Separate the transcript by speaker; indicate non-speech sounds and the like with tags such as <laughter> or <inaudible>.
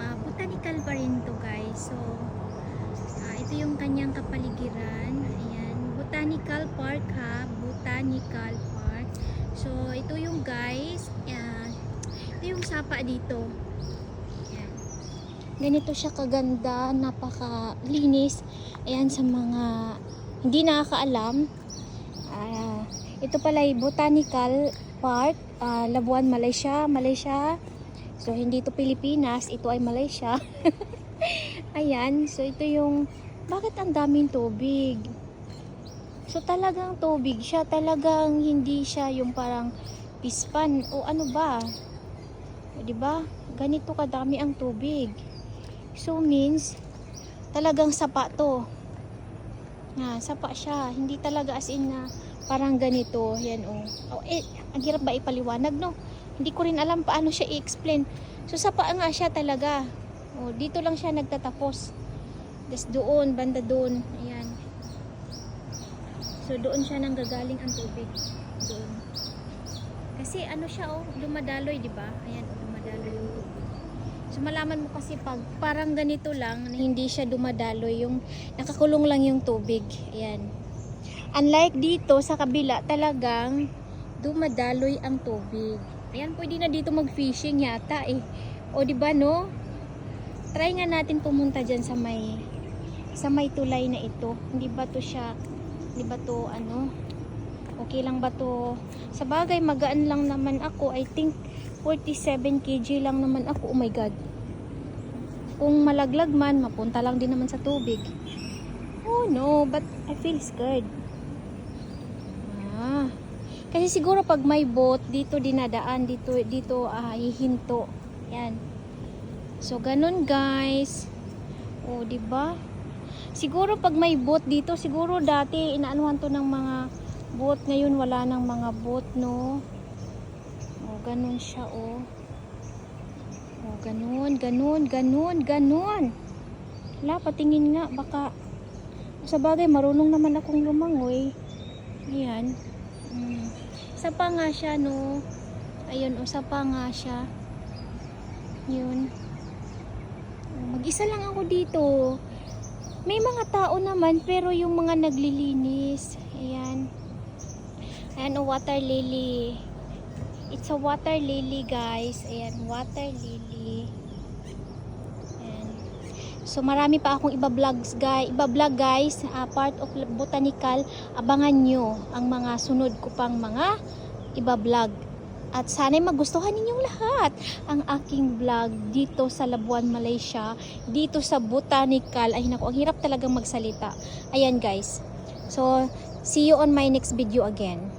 Speaker 1: ah, botanical pa rin to guys. So, ah, ito yung kanyang kapaligiran. Ayan, botanical park ha. Botanical park. So, ito yung guys. Ayan, ito yung sapa dito. Ayan. Ganito siya kaganda, napakalinis. Ayan sa mga hindi nakakaalam. Ah, ito pala ay Botanical Park, ah, Labuan, Malaysia, Malaysia. So hindi ito Pilipinas, ito ay Malaysia. <laughs> Ayan, so ito yung bakit ang daming tubig? So talagang tubig siya, talagang hindi siya yung parang pispan o ano ba? O, 'Di ba? Ganito kadami ang tubig. So means talagang sapa to. Na, sapa siya. Hindi talaga as in na parang ganito. Yan oh. oh eh, ang hirap ba ipaliwanag no? Hindi ko rin alam paano siya i-explain. So sapa nga siya talaga. Oh, dito lang siya nagtatapos. Tapos doon, banda doon. Ayan. So doon siya nang gagaling ang tubig. Doon. Kasi ano siya oh, dumadaloy, di ba? Ayan, oh, dumadaloy yung tubig. So malaman mo kasi pag parang ganito lang na hindi siya dumadaloy, yung nakakulong lang yung tubig. Ayan. Unlike dito sa kabila, talagang dumadaloy ang tubig. Ayan, pwede na dito mag-fishing yata eh. O di ba no? Try nga natin pumunta diyan sa may sa may tulay na ito. Hindi ba to siya? Hindi ba to ano? Okay lang ba to? Sa bagay, magaan lang naman ako. I think 47 kg lang naman ako. Oh my God. Kung malaglag man, mapunta lang din naman sa tubig. Oh no, but I feel scared. Kasi siguro pag may boat, dito dinadaan, dito, dito ah, hihinto. Yan. So, ganun guys. O, di ba? Siguro pag may boat dito, siguro dati inaanuhan to ng mga boat. Ngayon wala nang mga boat, no? O, ganun siya, o. O, ganun, ganun, ganun, ganun. Wala, patingin nga, baka sa bagay, marunong naman akong lumangoy. Ayan. Mm. Isa pa nga siya, no? Ayun, o, isa pa nga siya. Yun. Mag-isa lang ako dito. May mga tao naman, pero yung mga naglilinis. Ayan. Ayan, o, water lily. It's a water lily, guys. Ayan, water lily. So, marami pa akong iba-vlogs, guys. Iba-vlog, guys. ah, part of botanical. Abangan nyo ang mga sunod ko pang mga iba-vlog. At sana'y magustuhan ninyong lahat ang aking vlog dito sa Labuan, Malaysia. Dito sa Botanical. Ay, naku, ang hirap talagang magsalita. Ayan, guys. So, see you on my next video again.